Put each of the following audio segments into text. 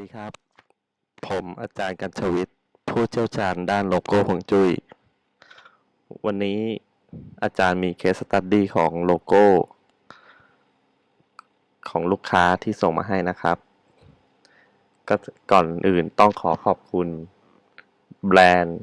ดีครับ ผมอาจารย์กัญชวิทย์ผู้เชี่ยวชาญด้านโลโก้ฮวงจุ้ย วันนี้อาจารย์มีเคสสตัดดี้ของโลโก้ ของลูกค้าที่ส่งมาให้นะครับ ก็ก่อนอื่นต้องขอขอบคุณ แบรนด์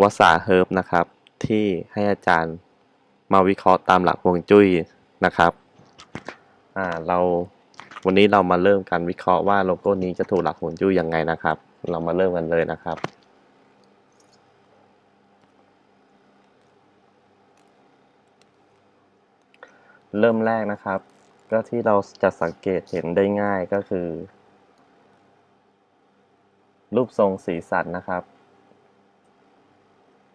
วสาเฮิร์บนะครับ ที่ให้อาจารย์มาวิเคราะห์ตามหลักฮวงจุ้ยนะครับ อ่าเรา วันนี้เรามาเริ่มการวิเคราะห์ว่าโลโก้นี้จะถูกหลักฮวงจุ้ยยังไงนะครับ เรามาเริ่มกันเลยนะครับ เริ่มแรกนะครับ ก็ที่เราจะสังเกตเห็นได้ง่ายก็คือ รูปทรงสีสันนะครับ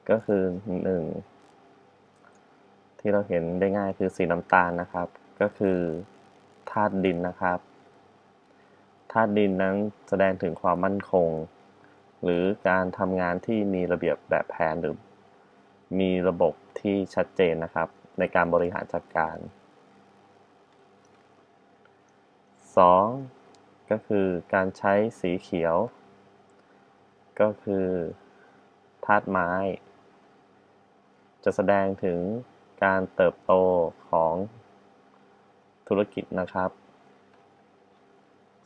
ก็คือหนึ่งที่เราเห็นได้ง่ายคือสีน้ำตาลนะครับ ก็คือ ธาตุดินนะครับธาตุดินนั้นแสดงถึงความมั่นคง หรือการทำงานที่มีระเบียบแบบแผนหรือมีระบบที่ชัดเจนนะครับ ในการบริหารจัดการ 2. ก็คือการใช้สีเขียว ก็คือธาตุไม้ จะแสดงถึงการเติบโตของ ธุรกิจนะครับ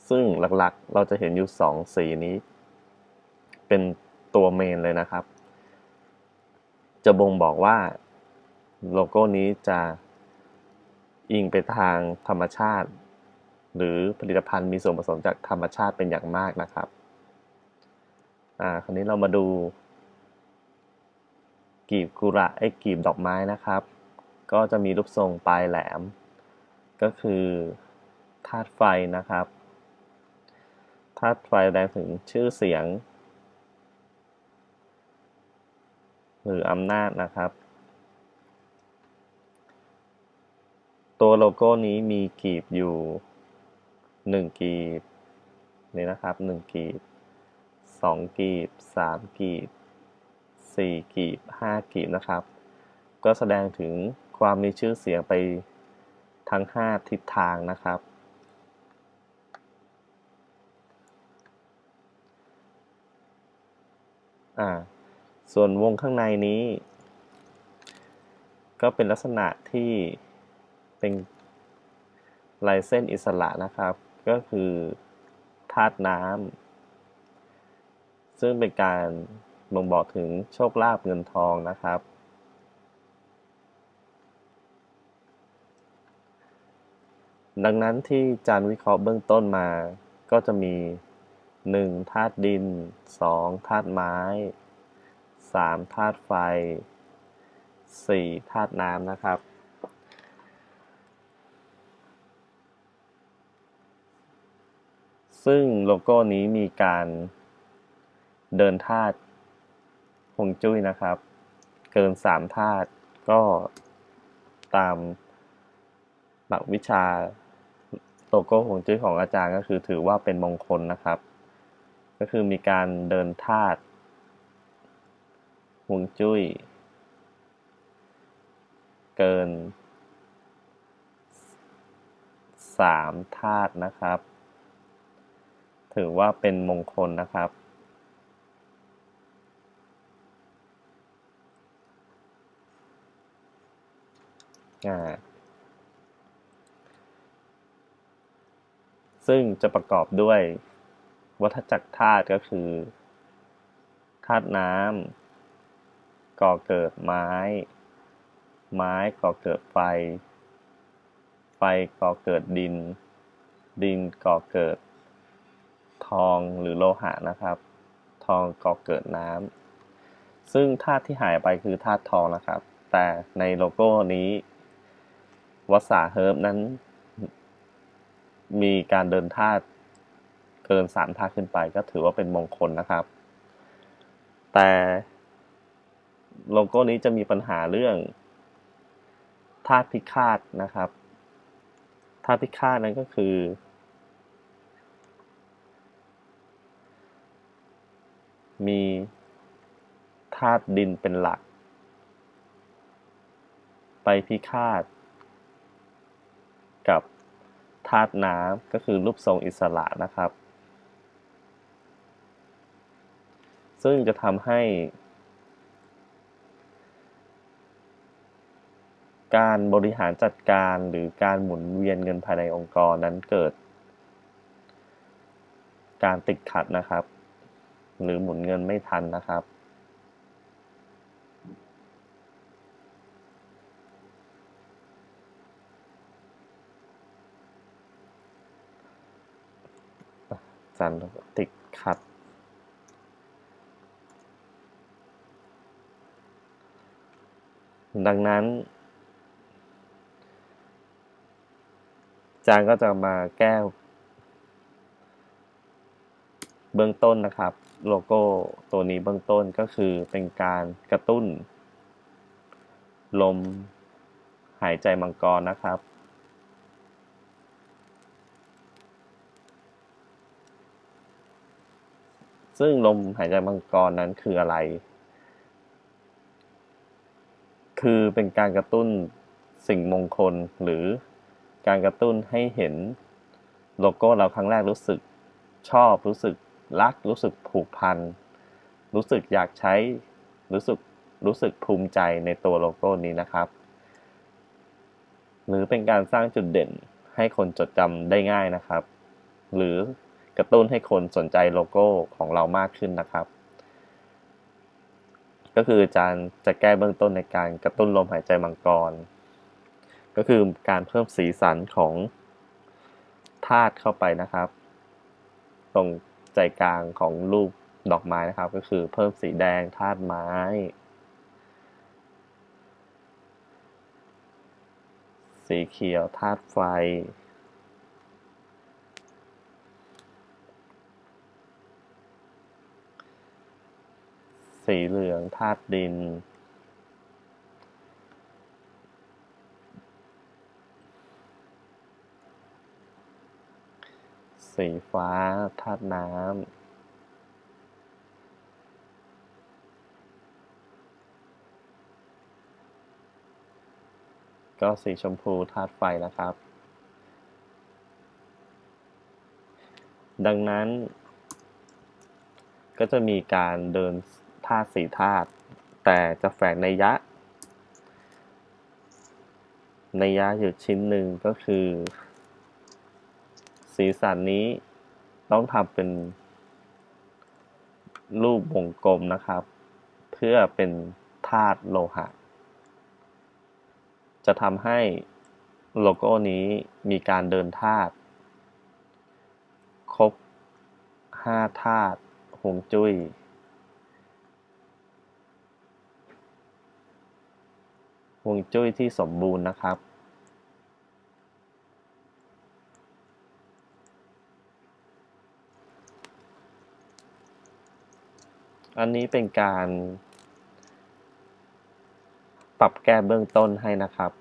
ซึ่งหลักๆ เราจะเห็นอยู่ 2 สีนี้ เป็นตัวเมนเลยนะครับ จะบ่งบอกว่าโลโก้นี้จะอิงไปทางธรรมชาติ หรือผลิตภัณฑ์มีส่วนผสมจากธรรมชาติเป็นอย่างมากนะครับอ่าคราวนี้เรามาดูกีบกุระไอ้กีบดอกไม้นะครับ ก็จะมีรูปทรงปลายแหลม ก็คือธาตุไฟนะครับธาตุไฟแสดงถึงชื่อเสียง หรืออำนาจนะครับ ตัวโลโก้นี้มีกีบอยู่หนึ่งกีบนี่นะครับหนึ่งกีบสองกีบสามกีบสี่กีบห้ากีบนะครับ ก็แสดงถึงความมีชื่อเสียงไป ทั้งห้าทิศทางนะครับอ่าส่วนวงข้างในนี้ ก็เป็นลักษณะที่เป็นลายเส้นอิสระนะครับ ก็คือธาตุน้ำซึ่งเป็นการบ่งบอกถึงโชคลาภเงินทองนะครับ ดังนั้นที่จานวิเคราะห์เบื้องต้นมา ก็จะมี 1. ธาตุดิน 2. ธาตุไม้ 3. ธาตุไฟ 4. ธาตุน้ำนะครับ ซึ่งโลโก้นี้มีการเดินธาตุฮวงจุ้ยนะครับ เกิน 3 ธาตุก็ตามหลักวิชา ลโก้ฮวงจุ้ยของอาจารย์ก็คือถือว่าเป็นมงคลนะครับ ก็คือมีการเดินธาตุฮวงจุ้ย เกิน3ธาตุนะครับ ถือว่าเป็นมงคลนะครับอ่า ซึ่งจะประกอบด้วยวัฏจักรธาตุก็คือธาตุน้ำก่อเกิดไม้ ไม้ก่อเกิดไฟ ไฟก่อเกิดดิน ดินก่อเกิด ทองหรือโลหะนะครับ ทองก่อเกิดน้ำซึ่งธาตุที่หายไปคือธาตุทองนะครับ แต่ในโลโก้นี้วัสาเฮิร์บนั้น มีการเดินธาเกินสามธาขึ้นไป ก็ถือว่าเป็นมงคลนะครับ แต่โลโก้นี้จะมีปัญหาเรื่องธาตุพิฆาตนะครับธาตุพิฆาตนั้นก็คือ มีธาตุดินเป็นหลัก ไปพิฆาตกับ ธาตุน้ำก็คือรูปทรงอิสระนะครับ ซึ่งจะทำให้ การบริหารจัดการหรือการหมุนเวียนเงินภายในองค์กรนั้นเกิด การติดขัดนะครับ หรือหมุนเงินไม่ทันนะครับ สันติดขัด ดังนั้น จารย์ก็จะมาแก้เบื้องต้นนะครับ โลโก้ตัวนี้เบื้องต้นก็คือเป็นการกระตุ้น ลมหายใจมังกรนะครับ ซึ่งลมหายใจมังกรนั้นคืออะไร คือเป็นการกระตุ้นสิ่งมงคลหรือการกระตุ้นให้เห็นโลโก้เราครั้งแรกรู้สึกชอบรู้สึกรัก รู้สึกผูกพัน รู้สึกอยากใช้ รู้สึกรู้สึกภูมิใจในตัวโลโก้นี้นะครับ หรือเป็นการสร้างจุดเด่นให้คนจดจำได้ง่ายนะครับ หรือ กระตุ้นให้คนสนใจโลโก้ของเรามากขึ้นนะครับ ก็คืออาจารย์จะแก้เบื้องต้นในการกระตุ้นลมหายใจมังกร ก็คือการเพิ่มสีสันของธาตุเข้าไปนะครับ ตรงใจกลางของรูปดอกไม้นะครับ ก็คือเพิ่มสีแดงธาตุไม้สีเขียวธาตุไฟ สีเหลืองธาตุดิน สีฟ้าธาตุน้ำก็สีชมพูธาตุไฟนะครับ ดังนั้น ก็จะมีการเดิน ธาตุสีธาตุแต่จะแฝงในยะ ในยะอยู่ชิ้นหนึ่งก็คือ สีสันนี้ต้องทำเป็นรูปวงกลมนะครับ เพื่อเป็นธาตุโลหะ จะทำให้โลโก้นี้มีการเดินธาตุครบห้าธาตุหงจุ้ย วงจุ้ยที่สมบูรณ์นะครับ อันนี้เป็นการ ปรับแก้เบื้องต้นให้นะครับ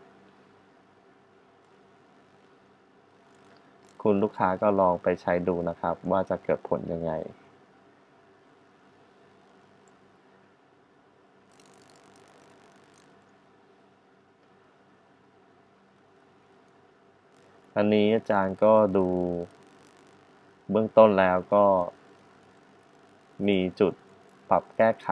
คุณลูกค้าก็ลองไปใช้ดูนะครับ ว่าจะเกิดผลยังไง อันนี้อาจารย์ก็ดูเบื้องต้นแล้วก็ มีจุดปรับแก้ไข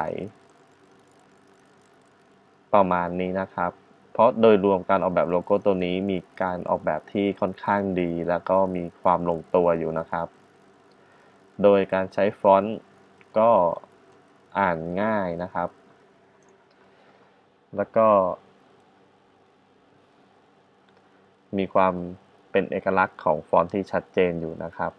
ประมาณนี้นะครับ เพราะโดยรวมการออกแบบโลโก้ตัวนี้มีการออกแบบที่ค่อนข้างดี แล้วก็มีความลงตัวอยู่นะครับ โดยการใช้ฟอนต์ก็อ่านง่ายนะครับ แล้วก็ มีความ เป็นเอกลักษณ์ของฟอนต์ที่ชัดเจนอยู่นะครับ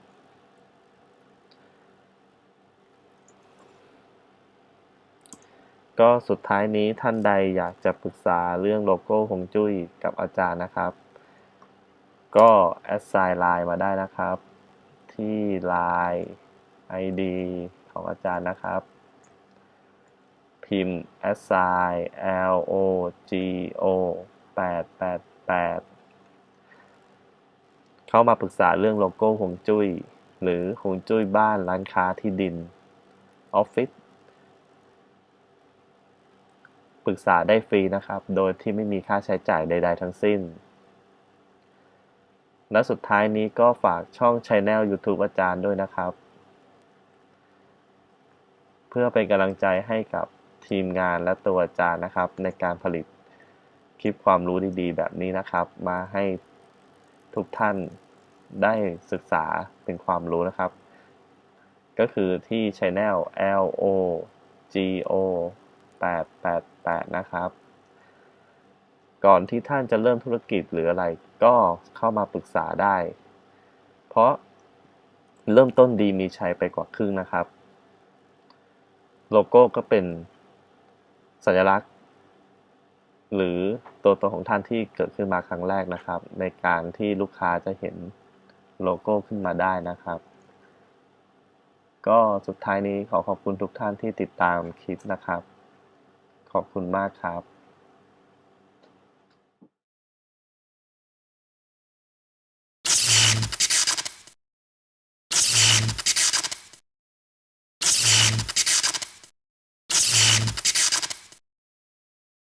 ก็สุดท้ายนี้ท่านใดอยากจะปรึกษาเรื่องโลโก้ฮวงจุ้ยกับอาจารย์นะครับ ก็แอดไซน์ไลน์มาได้นะครับ ที่ Line ID ของอาจารย์นะครับ พิมพ์ a s s i L O G O 888 เข้ามาปรึกษาเรื่องโลโก้ฮวงจุ้ย หรือฮวงจุ้ยบ้านร้านค้าที่ดินออฟฟิศปรึกษาได้ฟรีนะครับ โดยที่ไม่มีค่าใช้จ่ายใด ๆ ทั้งสิ้น และสุดท้ายนี้ก็ฝากช่อง Channel YouTube อาจารย์ด้วยนะครับ เพื่อเป็นกำลังใจให้กับทีมงานและตัวอาจารย์นะครับ ในการผลิตคลิปความรู้ดีๆ แบบนี้นะครับ มาให้ ทุกท่านได้ศึกษาเป็นความรู้นะครับ ก็คือที่ Channel L O G O 888 นะครับ ก่อนที่ท่านจะเริ่มธุรกิจหรืออะไรก็เข้ามาปรึกษาได้ เพราะเริ่มต้นดีมีชัยไปกว่าครึ่งนะครับ โลโก้ก็เป็นสัญลักษณ์ หรือตัวตนของท่านที่เกิดขึ้นมาครั้งแรกนะครับ ในการที่ลูกค้าจะเห็นโลโก้ขึ้นมาได้นะครับ ก็สุดท้ายนี้ขอขอบคุณทุกท่านที่ติดตามคลิปนะครับ ขอบคุณมากครับ